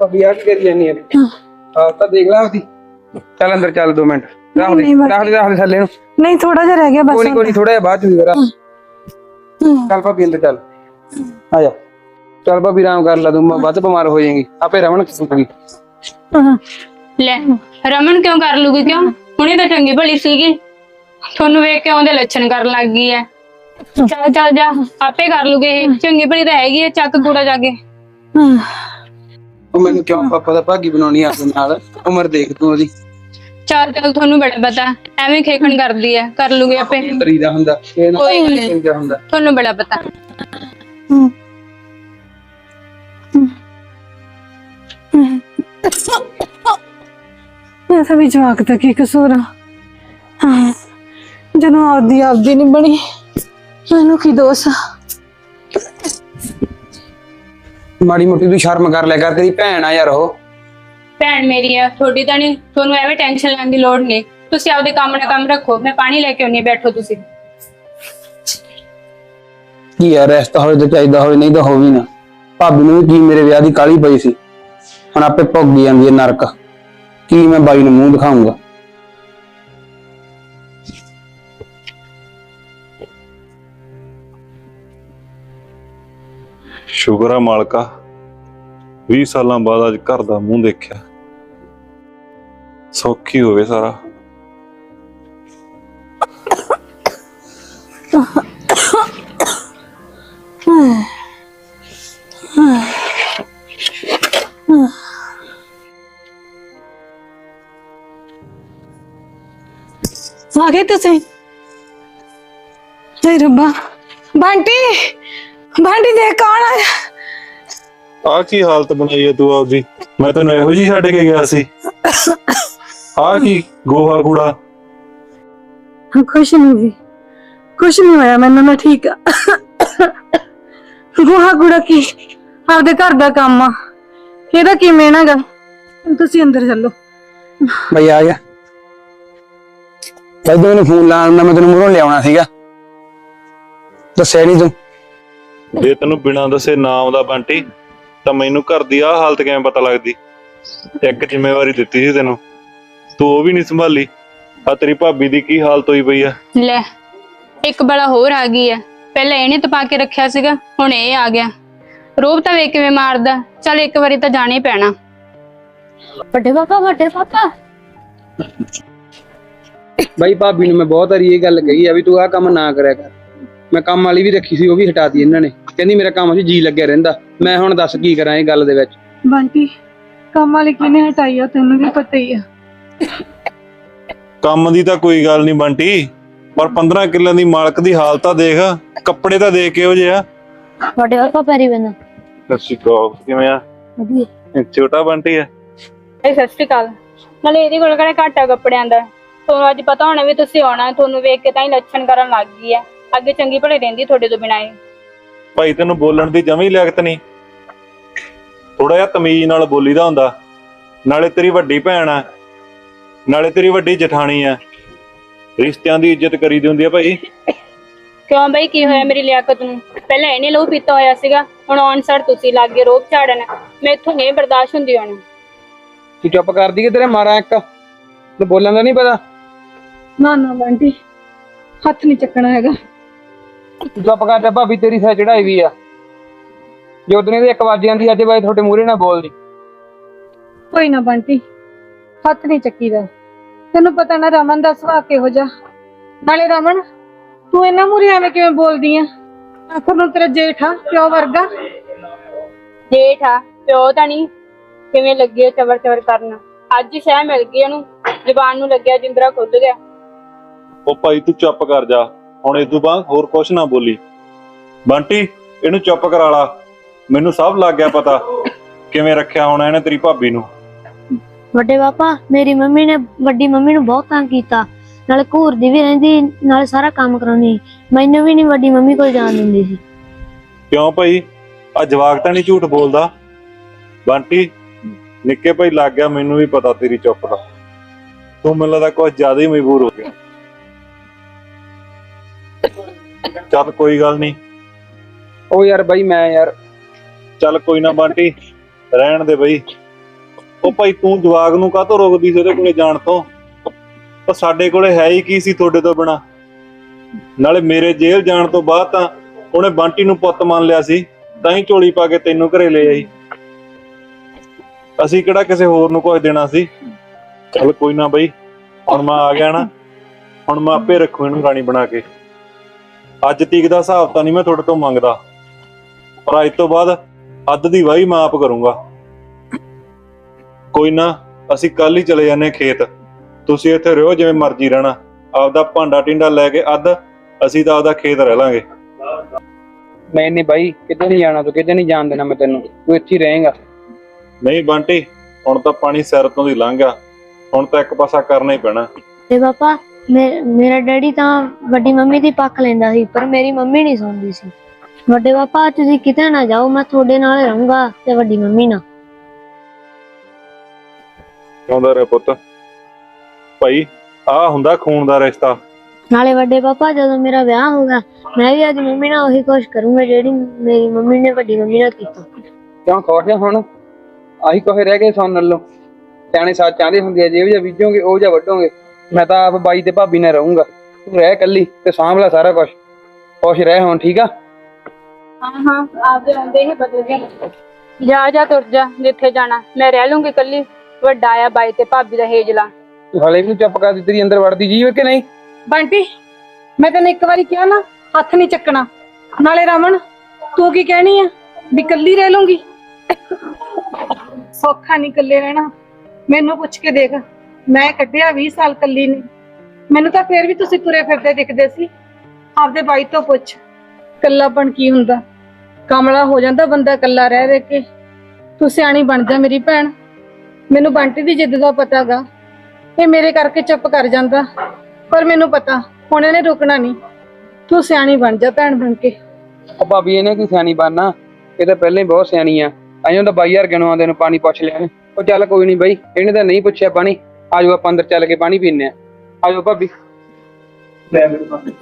ਭਾਬੀ ਆ ਕੀ ਕਰੀ ਜਾਨੀ ਆ ਆ ਤਾਂ ਦੇਖ ਲੈ ਆਪਦੀ ਚੱਲ ਅੰਦਰ ਚੱਲ 2 ਮਿੰਟ ਰੱਖ ਦੇ ਨਹੀਂ, ਬਸ- ਰੱਖ ਦੇ ਰੱਖ ਦੇ ਥੱਲੇ ਨੂੰ ਨਹੀਂ ਥੋੜਾ ਜਿਹਾ ਰਹਿ ਗਿਆ ਬਸ ਕੋਈ ਨੀ, ਕੋਈ ਨੀ, ਥੋੜਾ ਜਿਹਾ ਬਾਅਦ ਚ ਜ਼ਰਾ ਚੱਲ ਭਾਬੀ ਅੰਦਰ ਚੱਲ ਆ ਜਾ ਚੱਲ ਭਾਬੀ ਆਰਾਮ ਕਰ ਲੈ ਤੂੰ ਮੈਂ ਵੱਧ ਬਿਮਾਰ ਹੋ ਜਾਏਂਗੀ ਆਪੇ ਰਵਣ ਸੁੱਕਗੀ ਹਾਂ। ਲੈ ਰਮਨ ਕਿਉਂ ਕਰ ਲੂਗੀ ਕਿਉਂ ਹੁਣੇ ਤਾਂ ਚੰਗੀ ਭਲੀ ਸੀਗੀ ਤੁਹਾਨੂੰ ਵੇਖ ਕੇ ਉਹਦੇ ਲੱਛਣ ਕਰਨ ਲੱਗ ਗਈ ਐ ਚੱਲ ਚੱਲ ਜਾ ਆਪੇ ਕਰ ਲੂਗੇ ਇਹ ਚੰਗੀ ਭਲੀ ਤਾਂ ਹੈਗੀ ਐ ਚੱਕ ਕੂੜਾ ਜਾ ਕੇ ਉਹ ਮੈਨੂੰ ਕਿਉਂ ਪਾਪਾ ਦਾ ਭਾਗੀ ਬਣਾਉਣੀ ਆ ਆਪਣੇ ਨਾਲ? ਉਮਰ ਦੇਖ ਤੂੰ ਉਹਦੀ। ਚੱਲ ਚੱਲ ਤੁਹਾਨੂੰ ਬੜਾ ਪਤਾ ਐਵੇਂ ਖੇਖਣ ਕਰਦੀ ਐ ਕਰ ਲੂਗੇ ਆਪੇ। ਡਰੀਦਾ ਹੁੰਦਾ ਇਹ ਨਾ ਕੋਈ ਨੀ। ਹੁੰਦਾ। ਤੁਹਾਨੂੰ ਬੜਾ ਪਤਾ। ਮੈਂ ਤਾਂ ਵੀ ਜਵਾਕ ਦਾ ਕੀ ਕਸੂਰ ਆ। ਹਾਂ, ਜਦੋਂ ਆਪਦੀ ਆਪਦੀ ਨਹੀਂ ਬਣੀ ਮੈਨੂੰ ਕੀ ਦੋਸ਼ ਆ? ਮਾੜੀ ਮੋਟੀ ਤੂੰ ਸ਼ਰਮ ਕਰ ਲਿਆ ਕਰ ਤੇਰੀ ਭੈਣ ਆ ਯਾਰ ਉਹ। ਭੈਣ ਮੇਰੀ ਆ ਤੁਹਾਡੀ ਤਾਂ ਨਹੀਂ ਤੁਹਾਨੂੰ ਐਵੇਂ ਟੈਨਸ਼ਨ ਲੈਣ ਦੀ ਲੋੜ ਨਹੀਂ। ਤੁਸੀਂ ਆਪਦੇ ਕੰਮ ਨਾਲ ਕੰਮ ਰੱਖੋ ਮੈਂ ਪਾਣੀ ਲੈ ਕੇ ਆਉਣੀ ਬੈਠੋ ਤੁਸੀਂ। ਕੀ ਯਾਰ ਰੈਸਟ ਹੋਵੇ ਤੇ ਚਾਹੀਦਾ ਹੋਵੇ ਨਹੀਂ ਤਾਂ ਹੋਵੇ ਨਾ। ਭਾਬੀ ਨੂੰ ਵੀ ਕੀ ਮੇਰੇ ਵਿਆਹ ਦੀ ਕਾਲੀ ਪਈ ਸੀ। ਹੁਣ ਆਪੇ ਭੋਗੀ ਜਾਂਦੀ ਹੈ ਨਰਕ। ਕੀ ਮੈਂ ਬਾਈ ਨੂੰ ਮੂੰਹ ਦਿਖਾਉਂਗਾ ਸ਼ੁਕਰ ਆ ਮਾਲਕਾ। 20 ਸਾਲਾਂ ਬਾਅਦ ਅੱਜ ਘਰ ਦਾ ਮੂੰਹ ਦੇਖਿਆ। ਸੌਖੀ ਹੋਵੇ ਸਾਰਾ। ਆ ਗਏ ਤੁਸੀਂ? ਹਾਏ ਰੱਬਾ। ਬੰਟੀ! ਬੰਟੀ ਦੇ ਕੌਣ ਆਇਆ ਆ ਕੀ ਹਾਲਤ ਬਣਾਈ ਹੈ ਤੂੰ ਆਪਦੀ ਮੈਂ ਤੈਨੂੰ ਇਹੋ ਜੀ ਛੱਡ ਕੇ ਗਿਆ ਸੀ ਆ ਕੀ ਗੋਹਾ ਕੂੜਾ ਕੁਛ ਨਹੀਂ ਜੀ ਕੁਛ ਨਹੀਂ ਹੋਇਆ ਮੈਨੂੰ ਨਾ ਠੀਕ ਆ ਗੋਹਾ ਗੁੜਾ ਕੀ ਆਪਦੇ ਘਰ ਦਾ ਕੰਮ ਆ ਇਹਦਾ ਕੀ ਮੇਨਾਗਾ ਤੁਸੀਂ ਅੰਦਰ ਚੱਲੋ ਬਈ ਆ ਗਿਆ ਜਦੋਂ ਮੈਨੂੰ ਫੋਨ ਲਾਉਣ ਨਾ ਮੈਂ ਤੈਨੂੰ ਮੂਹਰੋਂ ਲਿਆਉਣਾ ਸੀਗਾ ਦੱਸਿਆ ਨਹੀਂ ਤੂੰ ਜੇ ਤੈਨੂੰ ਬਿਨਾਂ ਦੱਸੇ ਨਾ ਆਉਂਦਾ ਬੰਟੀ ਤਾਂ ਮੈਨੂੰ ਘਰ ਦੀ ਆ ਹਾਲਤ ਕਿਵੇਂ ਪਤਾ ਲੱਗਦੀ? ਇੱਕ ਜ਼ਿੰਮੇਵਾਰੀ ਦਿੱਤੀ ਸੀ ਤੈਨੂੰ। ਤੂੰ ਉਹ ਵੀ ਨਹੀਂ ਸੰਭਾਲੀ। ਆ ਤੇਰੀ ਭਾਬੀ ਦੀ ਕੀ ਹਾਲਤ ਹੋਈ ਪਈ ਆ? ਲੈ ਇੱਕ ਬੜਾ ਹੋਰ ਆ ਗਈ ਹੈ ਪਹਿਲਾਂ ਇਹਨੇ ਤਪਾ ਕੇ ਰੱਖਿਆ ਸੀਗਾ ਹੁਣ ਇਹ ਆ ਗਿਆ। ਰੋਬ ਤਾਂ ਵੇਖ ਕਿਵੇਂ ਮਾਰਦਾ। ਚੱਲ ਇੱਕ ਵਾਰੀ ਤਾਂ ਜਾਣਾ ਹੀ ਪੈਣਾ। ਵੱਡੇ ਪਾਪਾ ਵੱਡੇ ਪਾਪਾ। ਬਈ ਭਾਬੀ ਨੂੰ ਮੈਂ ਬਹੁਤ ਵਾਰੀ ਇਹ ਗੱਲ ਕਹੀ ਆ ਵੀ ਤੂੰ ਆਹ ਕੰਮ ਨਾ ਕਰਿਆ ਕਰ। ਮੈਂ ਕੰਮ ਵਾਲੀ ਵੀ ਰੱਖੀ ਸੀ ਉਹ ਵੀ ਹਟਾਤੀ ਇਹਨਾਂ ਨੇ। ਕਹਿੰਦੀ ਮੇਰਾ ਕੰਮ ਜੀ ਲੱਗਿਆ ਰਹਿੰਦਾ। ਮੈਂ ਹੁਣ ਦੱਸ ਕੀ ਕਰਾਂ ਇਹ ਗੱਲ ਦੇ ਵਿੱਚ। ਬੰਟੀ ਕੰਮ ਵਾਲੀ ਕਿਨੇ ਹਟਾਈ ਆ? ਤੈਨੂੰ ਵੀ ਪਤਾ ਹੀ ਆ। ਕੰਮ ਦੀ ਤਾਂ ਕੋਈ ਗੱਲ ਨਹੀਂ ਬੰਟੀ ਪਰ 15 ਕਿੱਲਿਆਂ ਦੀ ਮਾਲਕ ਦੀ ਹਾਲਤ ਤਾਂ ਦੇਖ ਕੱਪੜੇ ਤਾਂ ਦੇਖ ਕਿਹੋ ਜਿਹੇ ਆ। ਵੱਡੇ ਪਾਪਾ ਪੈਰੀ ਬੰਦਾ ਸੱਚੀ ਕੋ ਕਿਵੇਂ ਆ? ਵਧੀਆ। ਇਹ ਛੋਟਾ ਬੰਟੀ ਆ? ਇਹ ਸਤਿ ਸ਼੍ਰੀ ਅਕਾਲ। ਨਾਲੇ ਇਹਦੇ ਕੋਲ ਕਿਹੜਾ ਘੱਟ ਆ ਕੱਪੜਿਆਂ ਦਾ? ਤੁਹਾਨੂੰ ਅੱਜ ਪਤਾ ਹੋਣਾ ਵੀ ਤੁਸੀਂ ਆਉਣਾ ਤੁਹਾਨੂੰ ਵੇਖ ਕੇ ਤਾਂ ਹੀ ਲੱਛਣ ਕਰਨ ਲੱਗ ਗਈ ਹੈ ਅੱਗੇ ਚੰਗੀ ਭਲੇ ਰਹਿੰਦੀ ਤੁਹਾਡੇ ਤੋਂ ਬਿਨਾਂ ਇਹ। ਭਾਈ ਤੈਨੂੰ ਬੋਲਣ ਦੀ ਜਮੀ ਲਿਆਕਤ ਨਹੀਂ। ਥੋੜਾ ਜਿਹਾ ਤਮੀਜ਼ ਨਾਲ ਬੋਲੀਦਾ ਹੁੰਦਾ। ਨਾਲੇ ਤੇਰੀ ਵੱਡੀ ਭੈਣ ਆ। ਨਾਲੇ ਤੇਰੀ ਵੱਡੀ ਜਠਾਣੀ ਆ। ਰਿਸ਼ਤਿਆਂ ਦੀ ਇੱਜ਼ਤ ਕਰੀਦੀ ਹੁੰਦੀ ਆ ਭਾਈ। ਕਿਉਂ ਬਈ? ਕੀ ਹੋਇਆ ਮੇਰੀ ਲਿਆਕਤ ਨੂੰ? ਪਹਿਲਾਂ ਇਹਨੇ ਲਹੂ ਪੀਤਾ ਹੋਇਆ ਸੀਗਾ। ਹੁਣ ਔਨ ਸਰ ਤੁਸੀਂ ਲੱਗ ਗਏ ਰੋਬ ਝਾੜਨ ਮੈਥੋਂ ਨਹੀਂ ਬਰਦਾਸ਼ਤ ਹੁੰਦੀ ਹੁਣ। ਤੂੰ ਚੁੱਪ ਕਰਦੀ ਕਿ ਤੇਰੇ ਮਾਰਾਂ ਇੱਕ। ਤੇ ਬੋਲਣ ਦਾ ਨਹੀਂ ਪਤਾ? ਨਾ ਨਾ ਬੰਟੀ ਹੱਥ ਨਹੀਂ ਚੱਕਣਾ ਹੈਗਾ। ਚੁੱਪ ਕਰ ਜਾ ਭਾਬੀ ਤੇਰੀ ਸਹਿ ਚੜਾਈ ਵੀ ਆ। ਜੋ ਦਿਨੇ ਦੇ 1 ਵਜੇ ਆਂਦੀ ਅੱਜ ਬਾਈ ਤੁਹਾਡੇ ਮੂਹਰੇ ਨਾ ਬੋਲਦੀ। ਕੋਈ ਨਾ ਬੰਟੀ ਹੱਥ ਨਹੀਂ ਚੱਕੀਦਾ ਤੈਨੂੰ ਪਤਾ ਨਾ ਰਮਨ ਦਾ ਸੁਭਾਅ ਕਿਹੋ ਜਿਹਾ। ਨਾਲੇ ਰਮਨ ਤੂੰ ਇਹਨਾਂ ਮੂਰੇ ਐਵੇਂ ਕਿਵੇਂ ਬੋਲਦੀ ਆ? ਆਖਰ ਨੂੰ ਤੇਰਾ ਜੇਠਾ ਪਿਓ ਵਰਗਾ? ਜੇਠ ਆ ਪਿਓ ਤਾਂ ਨਹੀਂ। ਕਿਵੇਂ ਲੱਗੀ ਚਵਰ ਚਵਰ ਕਰਨ? ਅੱਜ ਸ਼ਹਿ ਮਿਲ ਗਈ ਉਹਨੂੰ। ਜ਼ਬਾਨ ਨੂੰ ਲੱਗਿਆ ਜਿੰਦਰਾ ਖੁੱਲ ਗਿਆ। ਉਹ ਭਾਈ ਤੂੰ ਚੁੱਪ ਕਰ ਜਾ। ਹੁਣ ਇਸ ਤੋਂ ਬਾਅਦ ਹੋਰ ਕੁਛ ਨਾ ਬੋਲੀ। ਬੰਟੀ ਇਹਨੂੰ ਚੁੱਪ ਕਰਾ ਲਾ। ਮੈਨੂੰ ਸਭ ਲੱਗ ਗਿਆ ਪਤਾ। ਕਿਵੇਂ ਰੱਖਿਆ ਹੋਣਾ ਇਹਨੇ ਤੇਰੀ ਭਾਬੀ ਨੂੰ। ਵੱਡੇ ਪਾਪਾ ਮੇਰੀ ਮੰਮੀ ਨੇ ਵੱਡੀ ਮੰਮੀ ਨੂੰ ਬਹੁਤ ਤੰਗ ਕੀਤਾ। ਨਾਲੇ ਘੂਰਦੀ ਵੀ ਰਹਿੰਦੀ ਨਾਲੇ ਸਾਰਾ ਕੰਮ ਕਰਾਉਂਦੀ। ਮੈਨੂੰ ਵੀ ਨਹੀਂ ਵੱਡੀ ਮੰਮੀ ਕੋਲ ਜਾਣ ਦਿੰਦੀ ਸੀ। ਕਿਉਂ ਭਾਈ? ਆ ਜਵਾਕ ਤਾਂ ਨਹੀਂ ਝੂਠ ਬੋਲਦਾ। ਬੰਟੀ ਨਿੱਕੇ ਭਾਈ ਲੱਗ ਗਿਆ ਮੈਨੂੰ ਵੀ ਪਤਾ ਤੇਰੀ ਚੁੱਪ ਦਾ। ਤੂੰ ਮੈਨੂੰ ਲੱਗਦਾ ਕੁਝ ਜ਼ਿਆਦਾ ਹੀ ਮਜਬੂਰ ਹੋ ਗਿਆ। ਚੱਲ ਕੋਈ ਗੱਲ ਨਹੀਂ। ਉਹ ਯਾਰ ਬਾਈ ਮੈਂ ਯਾਰ ਚੱਲ ਕੋਈ ਨਾ ਬੰਟੀ ਰਹਿਣ ਦੇ ਬਈ। ਉਹ ਭਾਈ ਤੂੰ ਜਵਾਗ ਨੂੰ ਕਾਹਤੋਂ ਰੋਕਦੀ ਸੀ ਉਹਦੇ ਕੋਲੇ ਜਾਣ ਤੋਂ? ਉਹ ਸਾਡੇ ਕੋਲੇ ਹੈ ਹੀ ਕੀ ਸੀ ਤੁਹਾਡੇ ਤੋਂ ਬਿਨਾ? ਨਾਲੇ ਮੇਰੇ ਜੇਲ੍ਹ ਜਾਣ ਤੋਂ ਬਾਅਦ ਤਾਂ ਉਹਨੇ ਬੰਟੀ ਨੂੰ ਪੁੱਤ ਮੰਨ ਲਿਆ ਸੀ ਤਾਂ ਹੀ ਝੋਲੀ ਪਾ ਕੇ ਤੈਨੂੰ ਘਰੇ ਲੈ ਆਈ। ਅਸੀਂ ਕਿਹੜਾ ਕਿਸੇ ਹੋਰ ਨੂੰ ਕੁਝ ਦੇਣਾ ਸੀ? ਚੱਲ ਕੋਈ ਨਾ ਬਈ ਹੁਣ ਮੈਂ ਆ ਗਿਆ ਨਾ। ਹੁਣ ਮੈਂ ਆਪੇ ਰੱਖੂ ਇਹਨੂੰ ਰਾਣੀ ਬਣਾ ਕੇ। ਅੱਜ ਤੀਕ ਦਾ ਹਿਸਾਬ ਤਾਂ ਨਹੀਂ ਮੈਂ ਤੁਹਾਡੇ ਤੋਂ ਮੰਗਦਾ। ਪਰ ਅੱਜ ਤੋਂ ਬਾਅਦ ਅੱਧ ਦੀ ਵਾਹੀ ਮੈਂ ਆਪ ਕਰੂੰਗਾ। ਕੋਈ ਨਾ ਅਸੀਂ ਕੱਲ ਹੀ ਚਲੇ ਜਾਂਦੇ ਖੇਤ। ਤੁਸੀਂ ਇੱਥੇ ਰਹੋ ਜਿਵੇਂ ਮਰਜ਼ੀ ਰਹਿਣਾ। ਆਪਦਾ ਭਾਂਡਾ ਟਿੰਡਾ ਲੈ ਕੇ ਅੱਧ ਅਸੀਂ ਤਾਂ ਆਪਦਾ ਖੇਤ ਰਹਿ ਲਾਂਗੇ। ਮੈਂ ਨਹੀਂ ਬਾਈ ਕਿਤੇ ਨਹੀਂ ਜਾਣਾ ਤੂੰ? ਕਿਤੇ ਨਹੀਂ ਜਾਣ ਦੇਣਾ ਮੈਂ ਤੈਨੂੰ? ਤੂੰ ਇੱਥੇ ਹੀ ਰਹੇਂਗਾ। ਨਹੀਂ ਬੰਟੀ ਹੁਣ ਤਾਂ ਪਾਣੀ ਸਿਰ ਤੋਂ ਦੀ ਲੰਘ ਹੁਣ ਤਾਂ ਇੱਕ ਪਾਸਾ ਕਰਨਾ ਹੀ ਪੈਣਾ। ਤੇ ਪਾਪਾ ਮੇਰਾ ਡੈਡੀ ਤਾਂ ਵੱਡੀ ਮੰਮੀ ਦੀ ਪੱਖ ਲੈਂਦਾ ਸੀ ਪਰ ਮੇਰੀ ਮੰਮੀ ਨਹੀਂ ਸੁਣਦੀ ਸੀ। ਵੱਡੇ ਪਾਪਾ ਤੁਸੀਂ ਕਿਤੇ ਨਾ ਜਾਓ ਮੈਂ ਤੁਹਾਡੇ ਨਾਲ ਰਹੂੰਗਾ ਤੇ ਵੱਡੀ ਮੰਮੀ ਨਾਲ। ਕਿਉਂਦਾ ਰੇ ਪੁੱਤ? ਭਾਈ ਆ ਹੁੰਦਾ ਖੂਨ ਦਾ ਰਿਸ਼ਤਾ। ਨਾਲੇ ਵੱਡੇ ਪਾਪਾ ਜਦੋਂ ਮੇਰਾ ਵਿਆਹ ਹੋਗਾ ਮੈਂ ਵੀ ਅੱਜ ਮੰਮੀ ਨਾਲ ਉਹੀ ਕੁਛ ਕਰੂੰਗਾ ਜਿਹੜੀ ਮੇਰੀ ਮੰਮੀ ਨੇ ਵੱਡੀ ਮੰਮੀ ਨਾਲ ਕੀਤਾ। ਕਿਉਂ ਆ ਹੁਣ? ਆਹੀ ਕੋਹੇ ਰਹਿ ਗਏ ਸੌਣ ਨਾਲੋਂ। ਸਿਆਣੇ ਸਾਥ ਚਾਹੁੰਦੇ ਹੁੰਦੇ ਆ ਜੇ ਜਾਂ ਬੀਜੋਗੇ ਉਹ ਜਾਂ ਵੱਢੋਗੇ। ਮੈਂ ਤਾਂ ਆਪ ਬਾਈ ਤੇ ਭਾਬੀ ਨਾਲ ਰਹੂੰਗਾ। ਤੂੰ ਰਹਿ ਇਕੱਲੀ ਤੇ ਸਾਂਭ ਲੈ ਸਾਰਾ ਕੁਝ ਖੁਸ਼ ਰਹਿ ਹੁਣ ਠੀਕ ਆ? ਹਾਂ ਹਾਂ ਆਪਦੇ ਹੁੰਦੇ ਹੀ ਬਦਲ ਗਏ। ਜਾ ਜਾ ਤੁਰ ਜਾ ਜਿੱਥੇ ਜਾਣਾ। ਮੈਂ ਰਹਿ ਲੂੰਗੀ ਇਕੱਲੀ ਵੱਡਾ ਆ ਬਾਈ ਤੇ ਭਾਬੀ ਦਾ ਹੇਜਲਾ। ਤੂੰ ਹਲੇ ਵੀ ਨੀ ਚੁੱਪ ਕਰ ਦਿੱਤੀ ਅੰਦਰ ਵੜਦੀ ਜੀ ਕਿ ਨਹੀਂ? ਬੰਟੀ ਮੈਂ ਤੈਨੂੰ ਇੱਕ ਵਾਰੀ ਕਿਹਾ ਨਾ ਹੱਥ ਨਹੀਂ ਚੱਕਣਾ। ਨਾਲੇ ਰਮਨ ਤੂੰ ਕੀ ਕਹਿਣੀ ਆ? ਵੀ ਕੱਲੀ ਰਹਿ ਲੂੰਗੀ? ਸੌਖਾ ਨਹੀਂ ਇਕੱਲੇ ਰਹਿਣਾ। ਮੈਨੂੰ ਪੁੱਛ ਕੇ ਦੇਖ। ਮੈਂ ਕੱਢਿਆ 20 ਸਾਲ ਕੱਲੀ ਨੇ। ਮੈਨੂੰ ਤਾਂ ਫੇਰ ਵੀ ਤੁਸੀਂ ਤੁਰੇ ਫਿਰਦੇ ਦਿਖਦੇ ਸੀ। ਆਪਦੇ ਬਾਈ ਤੋਂ ਪੁੱਛ ਕੱਲਾਪਣ ਕੀ ਹੁੰਦਾ? ਕਮਲਾ ਹੋ ਜਾਂਦਾ ਬੰਦਾ ਕੱਲਾ ਰਹਿ ਰਹਿ ਕੇ। ਤੂੰ ਸਿਆਣੀ ਬਣ ਜਾ ਮੇਰੀ ਭੈਣ। ਮੈਨੂੰ ਬੰਟੀ ਦੀ ਜਿੱਦ ਦਾ ਪਤਾਗਾ ਇਹ ਮੇਰੇ ਕਰਕੇ ਚੁੱਪ ਕਰ ਜਾਂਦਾ। ਪਰ ਮੈਨੂੰ ਪਤਾ, ਹੁਣ ਇਹਨੇ ਰੁਕਣਾ ਨਹੀਂ। ਤੂੰ ਸਿਆਣੀ ਬਣ ਜਾ ਭੈਣ ਬਣ ਕੇ। ਉਹ ਭਾਬੀ, ਇਹਨੇ ਕੀ ਸਿਆਣੀ ਬਣਨਾ? ਇਹ ਤਾਂ ਪਹਿਲਾਂ ਹੀ ਬਹੁਤ ਸਿਆਣੀ ਆ। ਅਜੇ ਤਾਂ ਬਾਈ ਯਾਰ ਗਿਣੋਂ ਆਉਂਦੇ ਨੂੰ ਪਾਣੀ ਪੁੱਛ ਲਿਆ ਨੇ। ਉਹ ਚੱਲ ਕੋਈ ਨਹੀਂ ਬਾਈ, ਇਹਨੇ ਤਾਂ ਨਹੀਂ ਪੁੱਛਿਆ ਪਾਣੀ। ਆਜੋ ਆਪਾਂ ਅੰਦਰ ਚੱਲ ਕੇ ਪਾਣੀ ਪੀਨੇ ਆ ਆਜੋ ਭਾਬੀ। ਲੈ ਮੇਰੇ ਪਾਣੀ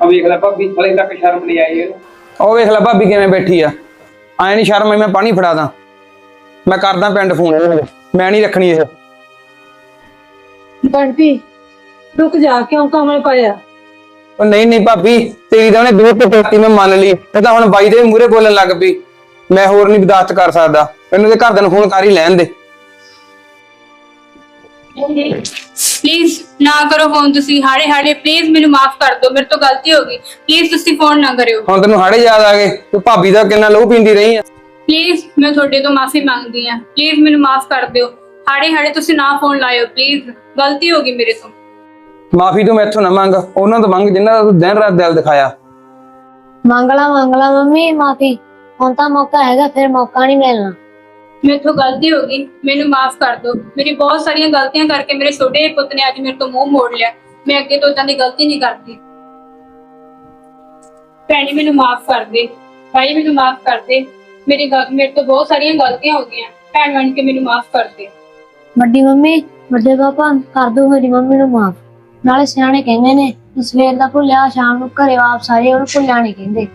ਆ ਵੇਖ ਲੈ ਭਾਬੀ ਹਲੇ ਤੱਕ ਸ਼ਰਮ ਨਹੀਂ ਆਈ ਇਹਨੂੰ। ਉਹ ਵੇਖ ਲੈ ਭਾਬੀ ਕਿਵੇਂ ਬੈਠੀ ਆ। ਐ ਨਹੀਂ ਸ਼ਰਮ ਆਈ ਮੈਂ ਪਾਣੀ ਫੜਾ ਦਾਂ। ਮੈਂ ਕਰਦਾ ਪਿੰਡ ਫੋਨ। ਮੈਂ ਨਹੀਂ ਰੱਖਣੀ ਇਹ। ਬੰਟੀ ਰੁਕ ਜਾ ਕਿਉਂ ਕਮਲ ਪਾਇਆ? ਉਹ ਨਹੀਂ ਨਹੀਂ ਭਾਬੀ ਤੇਰੀ ਤਾਂ ਉਹਨੇ ਦੋ ਟੁੱਟੀ ਮੈਂ ਮੰਨ ਲਈ। ਇਹ ਤਾਂ ਹੁਣ ਬਾਈ ਦੇ ਮੂਹਰੇ ਬੋਲਣ ਲੱਗ ਪਈ। ਮੈਂ ਹੋਰ ਨਹੀਂ ਬਰਦਾਸ਼ਤ ਕਰ ਸਕਦਾ। ਇਹਨੂੰ ਤੇ ਘਰਦਿਆਂ ਨੂੰ ਫੋਨ ਕਰ ਹੀ ਲੈਣ ਦੇ। ਪਲੀਜ਼ ਨਾ ਕਰੋ ਫੋਨ ਤੁਸੀਂ। ਹਾੜੇ ਹਾੜੇ ਪਲੀਜ਼ ਮੈਨੂੰ ਮਾਫ ਕਰ ਦਿਓ। ਮੇਰੇ ਤੋਂ ਗਲਤੀ ਹੋ ਗਈ। ਪਲੀਜ਼ ਤੁਸੀਂ ਫੋਨ ਨਾ ਕਰਿਓ। ਹੁਣ ਤੈਨੂੰ ਹਾੜੇ ਯਾਦ ਆ ਗਏ। ਤੂੰ ਭਾਬੀ ਦਾ ਕਿੰਨਾ ਲਹੂ ਪੀਂਦੀ ਰਹੀ ਆ। ਪਲੀਜ਼ ਮੈਂ ਤੁਹਾਡੇ ਤੋਂ ਮਾਫੀ ਮੰਗਦੀ ਆ। ਪਲੀਜ਼ ਮੈਨੂੰ ਮਾਫ ਕਰ ਦਿਓ। ਹਾੜੇ ਹਾੜੇ ਤੁਸੀਂ ਨਾ ਫੋਨ ਲਾਇਓ ਪਲੀਜ਼ ਗਲਤੀ ਹੋ ਗਈ ਮੇਰੇ ਤੋਂ। ਮਾਫੀ ਤੂੰ ਮੈਥੋਂ ਨਾ ਮੰਗ। ਉਹਨਾਂ ਤੋਂ ਮੰਗ ਜਿਨ੍ਹਾਂ ਦਾ ਤੂੰ ਦਿਨ ਰਾਤ ਦਿਲ ਦਿਖਾਇਆ। ਮੰਗਲਾ ਮੰਗਲਾ ਮੰਮੀ ਮਾਫੀ। ਹੁਣ ਤਾਂ ਮੌਕਾ ਹੈਗਾ ਫਿਰ ਮੌਕਾ ਨਹੀਂ ਮਿਲਣਾ। ਮੇਥੋਂ ਗਲਤੀ ਹੋ ਗਈ। ਮੈਨੂੰ ਮਾਫ ਕਰ ਦਿਓ। ਮੇਰੀ ਬਹੁਤ ਸਾਰੀਆਂ ਗਲਤੀਆਂ ਕਰਕੇ ਮੇਰੇ ਛੋਟੇ ਜਿਹੇ ਪੁੱਤ ਨੇ ਅੱਜ ਮੇਰੇ ਤੋਂ ਮੂੰਹ ਮੋੜ ਲਿਆ। ਮੈਂ ਅੱਗੇ ਤੋਂ ਇਦਾਂ ਦੀ ਗਲਤੀ ਨਹੀਂ ਕਰਦੀ। ਭੈਣੀ ਮੈਨੂੰ ਮਾਫ ਕਰ ਦੇ। ਭਾਈ ਮੈਨੂੰ ਮਾਫ ਕਰ ਦੇ। ਮੇਰੀ ਗਲ- ਮੇਰੇ ਤੋਂ ਬਹੁਤ ਸਾਰੀਆਂ ਗਲਤੀਆਂ ਹੋ ਗਈਆਂ। ਭੈਣ ਬਣ ਕੇ ਮੈਨੂੰ ਮਾਫ ਕਰ ਦੇ। ਵੱਡੀ ਮੰਮੀ ਵੱਡੇ ਪਾਪਾ ਕਰ ਦੋ ਮੇਰੀ ਮੰਮੀ ਨੂੰ ਮਾਫ। ਨਾਲੇ ਸਿਆਣੇ ਕਹਿੰਦੇ ਨੇ ਕਿ ਸਵੇਰ ਦਾ ਭੁੱਲਿਆ ਸ਼ਾਮ ਨੂੰ ਘਰੇ ਵਾਪਸ ਆਏ ਉਹਨੂੰ ਭੁੱਲਿਆ ਨਹੀਂ ਕਹਿੰਦੇ।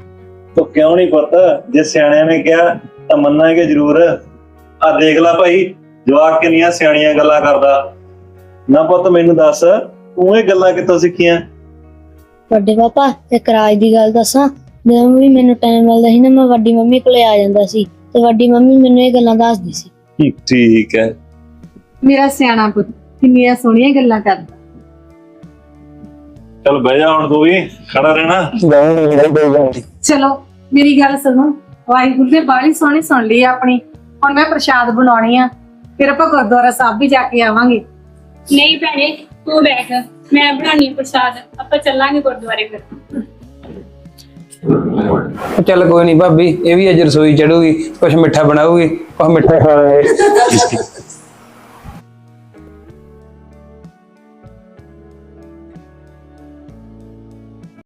ਤੂੰ ਕਿਉਂ ਨਹੀਂ ਪੁੱਤ? ਜੇ ਸਿਆਣਿਆਂ ਨੇ ਕਿਹਾ ਤਾਂ ਮੰਨਾਂਗੇ ਜ਼ਰੂਰ। ਆ ਦੇਖ ਲੈ ਭਾਈ ਜਵਾਕ ਕਿੰਨੀਆਂ ਸਿਆਣੀਆਂ ਗੱਲਾਂ ਕਰਦਾ। ਨਾ ਪੁੱਤ ਮੈਨੂੰ ਦੱਸ ਤੂੰ ਇਹ ਗੱਲਾਂ ਕਿੱਥੋਂ ਸਿੱਖੀਆਂ? ਵੱਡੇ ਪਾਪਾ ਇੱਕ ਰਾਜ ਦੀ ਗੱਲ ਦੱਸਾਂ। ਜਦੋਂ ਵੀ ਮੈਨੂੰ ਟਾਈਮ ਮਿਲਦਾ ਸੀ ਨਾ ਮੈਂ ਵੱਡੀ ਮੰਮੀ ਕੋਲੇ ਆ ਜਾਂਦਾ ਸੀ। ਤੇ ਵੱਡੀ ਮੰਮੀ ਮੈਨੂੰ ਇਹ ਗੱਲਾਂ ਦੱਸਦੀ ਸੀ। ਠੀਕ ਹੈ। ਮੇਰਾ ਸਿਆਣਾ ਪੁੱਤ ਕਿੰਨੀਆਂ ਸੋਹਣੀਆਂ ਗੱਲਾਂ ਕਰਦਾ। ਚਲ ਬਹਿ ਜਾ ਹੁਣ ਤੂੰ ਵੀ ਖੜਾ ਰਹਿਣਾ। ਚਲੋ ਮੇਰੀ ਗੱਲ ਸੁਣੋ। ਵਾਹਿਗੁਰੂ ਨੇ ਬਾਣੀ ਸੋਹਣੀ ਸੁਣ ਲਈ ਆਪਣੀ। ਹੁਣ ਮੈਂ ਪ੍ਰਸ਼ਾਦ ਬਣਾਉਣੀ ਆ। ਫਿਰ ਆਪਾਂ ਗੁਰਦੁਆਰਾ ਸਾਹਿਬ ਵੀ ਜਾ ਕੇ ਆਵਾਂਗੇ। ਨਹੀਂ ਭੈਣੇ ਤੂੰ ਬੈਠ। ਮੈਂ ਬਣਾਉਣੀ ਆ ਪ੍ਰਸਾਦ। ਆਪਾਂ ਚੱਲਾਂਗੇ ਗੁਰਦੁਆਰੇ ਫਿਰ। ਚੱਲ ਕੋਈ ਨਹੀਂ ਭਾਬੀ ਇਹ ਵੀ ਅੱਜ ਰਸੋਈ ਚੜੂਗੀ ਕੁਛ ਮਿੱਠਾ ਬਣਾਊਗੀ ਕੁਛ ਮਿੱਠਾ ਖਾਵਾਂਗੇ।